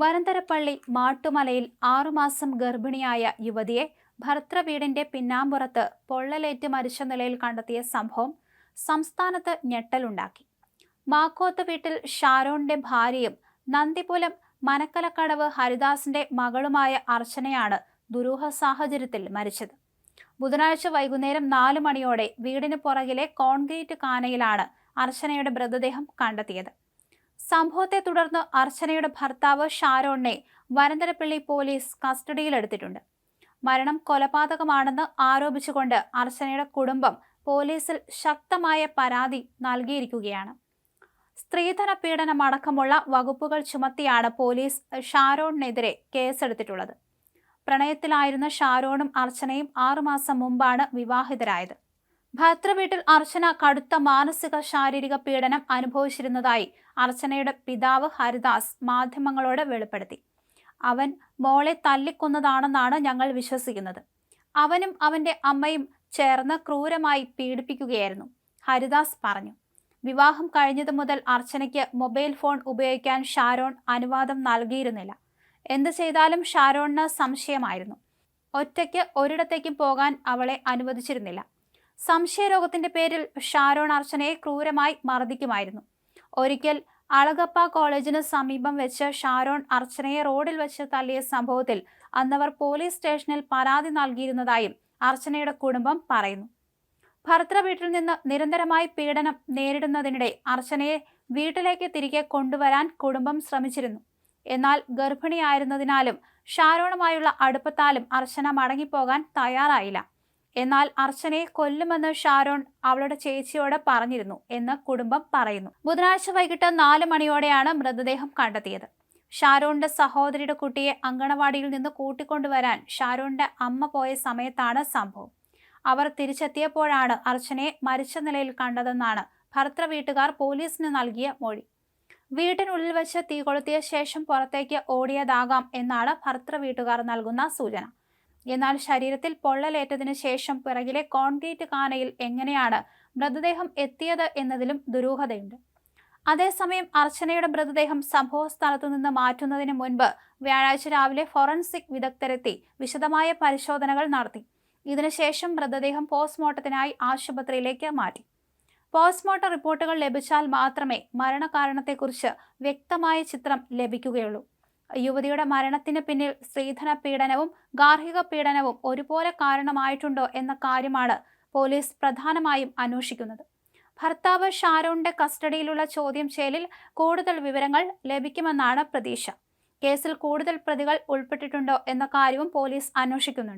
വരന്തരപ്പള്ളി മാട്ടുമലയിൽ ആറുമാസം ഗർഭിണിയായ യുവതിയെ ഭർത്തൃവീടിന്റെ പിന്നാമ്പുറത്ത് പൊള്ളലേറ്റ് മരിച്ച നിലയിൽ കണ്ടെത്തിയ സംഭവം സംസ്ഥാനത്ത് ഞെട്ടലുണ്ടാക്കി. മാക്കോത്ത് വീട്ടിൽ ഷാരോണിന്റെ ഭാര്യയും നന്ദിപുലം മനക്കലക്കടവ് ഹരിദാസിന്റെ മകളുമായ അർച്ചനയാണ് ദുരൂഹ സാഹചര്യത്തിൽ മരിച്ചത്. ബുധനാഴ്ച വൈകുന്നേരം നാല് മണിയോടെ വീടിന് പുറകിലെ കോൺക്രീറ്റ് കാനയിലാണ് അർച്ചനയുടെ മൃതദേഹം കണ്ടെത്തിയത്. സംഭവത്തെ തുടർന്ന് അർച്ചനയുടെ ഭർത്താവ് ഷാരോണിനെ വരന്തരപ്പള്ളി പോലീസ് കസ്റ്റഡിയിലെടുത്തിട്ടുണ്ട്. മരണം കൊലപാതകമാണെന്ന് ആരോപിച്ചുകൊണ്ട് അർച്ചനയുടെ കുടുംബം പോലീസിൽ ശക്തമായ പരാതി നൽകിയിരിക്കുകയാണ്. സ്ത്രീധന പീഡനമടക്കമുള്ള വകുപ്പുകൾ ചുമത്തിയാണ് പോലീസ് ഷാരോണിനെതിരെ കേസെടുത്തിട്ടുള്ളത്. പ്രണയത്തിലായിരുന്ന ഷാരോണും അർച്ചനയും ആറുമാസം മുമ്പാണ് വിവാഹിതരായത്. ഭർത്തൃവീട്ടിൽ അർച്ചന കടുത്ത മാനസിക ശാരീരിക പീഡനം അനുഭവിച്ചിരുന്നതായി അർച്ചനയുടെ പിതാവ് ഹരിദാസ് മാധ്യമങ്ങളോട് വെളിപ്പെടുത്തി. അവൻ മോളെ തല്ലിക്കൊന്നതാണെന്നാണ് ഞങ്ങൾ വിശ്വസിക്കുന്നത്. അവനും അവന്റെ അമ്മയും ചേർന്ന് ക്രൂരമായി പീഡിപ്പിക്കുകയായിരുന്നു ഹരിദാസ് പറഞ്ഞു. വിവാഹം കഴിഞ്ഞതു മുതൽ അർച്ചനയ്ക്ക് മൊബൈൽ ഫോൺ ഉപയോഗിക്കാൻ ഷാരോൺ അനുവാദം നൽകിയിരുന്നില്ല. എന്ത് ചെയ്താലും ഷാരോണിന് സംശയമായിരുന്നു. ഒറ്റയ്ക്ക് ഒരിടത്തേക്കും പോകാൻ അവളെ അനുവദിച്ചിരുന്നില്ല. സംശയരോഗത്തിന്റെ പേരിൽ ഷാരോൺ അർച്ചനയെ ക്രൂരമായി മർദ്ദിക്കുമായിരുന്നു. ഒരിക്കൽ അളഗപ്പ കോളേജിന് സമീപം വെച്ച് ഷാരോൺ അർച്ചനയെ റോഡിൽ വെച്ച് തള്ളിയ സംഭവത്തിൽ അന്നവർ പോലീസ് സ്റ്റേഷനിൽ പരാതി നൽകിയിരുന്നതായും അർച്ചനയുടെ കുടുംബം പറയുന്നു. ഭർത്തൃ വീട്ടിൽ നിന്ന് നിരന്തരമായി പീഡനം നേരിടുന്നതിനിടെ അർച്ചനയെ വീട്ടിലേക്ക് തിരികെ കൊണ്ടുവരാൻ കുടുംബം ശ്രമിച്ചിരുന്നു. എന്നാൽ ഗർഭിണിയായിരുന്നതിനാലും ഷാരോണുമായുള്ള അടുപ്പത്താലും അർച്ചന മടങ്ങിപ്പോകാൻ തയ്യാറായില്ല. എന്നാൽ അർച്ചനയെ കൊല്ലുമെന്ന് ഷാരോൺ അവളുടെ ചേച്ചിയോട് പറഞ്ഞിരുന്നു എന്ന് കുടുംബം പറയുന്നു. ബുധനാഴ്ച വൈകിട്ട് നാല് മണിയോടെയാണ് മൃതദേഹം കണ്ടെത്തിയത്. ഷാരോണിന്റെ സഹോദരിയുടെ കുട്ടിയെ അങ്കണവാടിയിൽ നിന്ന് കൂട്ടിക്കൊണ്ടുവരാൻ ഷാരോണിന്റെ അമ്മ പോയ സമയത്താണ് സംഭവം. അവർ തിരിച്ചെത്തിയപ്പോഴാണ് അർച്ചനയെ മരിച്ച നിലയിൽ കണ്ടതെന്നാണ് ഭർത്തൃ വീട്ടുകാർ പോലീസിന് നൽകിയ മൊഴി. വീട്ടിനുള്ളിൽ വെച്ച് തീ കൊളുത്തിയ ശേഷം പുറത്തേക്ക് ഓടിയതാകാം എന്നാണ് ഭർത്തൃ വീട്ടുകാർ നൽകുന്ന സൂചന. എന്നാൽ ശരീരത്തിൽ പൊള്ളലേറ്റതിനു ശേഷം പിറകിലെ കോൺക്രീറ്റ് കാനയിൽ എങ്ങനെയാണ് മൃതദേഹം എത്തിയത് എന്നതിലും ദുരൂഹതയുണ്ട്. അതേസമയം അർച്ചനയുടെ മൃതദേഹം സംഭവ സ്ഥലത്തു നിന്ന് മാറ്റുന്നതിന് മുൻപ് വ്യാഴാഴ്ച രാവിലെ ഫോറൻസിക് വിദഗ്ധരെത്തി വിശദമായ പരിശോധനകൾ നടത്തി. ഇതിനുശേഷം മൃതദേഹം പോസ്റ്റ്മോർട്ടത്തിനായി ആശുപത്രിയിലേക്ക് മാറ്റി. പോസ്റ്റ്മോർട്ടം റിപ്പോർട്ടുകൾ ലഭിച്ചാൽ മാത്രമേ മരണകാരണത്തെക്കുറിച്ച് വ്യക്തമായ ചിത്രം ലഭിക്കുകയുള്ളൂ. യുവതിയുടെ മരണത്തിന് പിന്നിൽ സ്ത്രീധന പീഡനവും ഗാർഹിക പീഡനവും ഒരുപോലെ കാരണമായിട്ടുണ്ടോ എന്ന കാര്യമാണ് പോലീസ് പ്രധാനമായും അന്വേഷിക്കുന്നത്. ഭർത്താവ് ഷാരോണിന്റെ കസ്റ്റഡിയിലുള്ള ചോദ്യം ചെയ്യലിൽ കൂടുതൽ വിവരങ്ങൾ ലഭിക്കുമെന്നാണ് പ്രതീക്ഷ. കേസിൽ കൂടുതൽ പ്രതികൾ ഉൾപ്പെട്ടിട്ടുണ്ടോ എന്ന കാര്യവും പോലീസ് അന്വേഷിക്കുന്നുണ്ട്.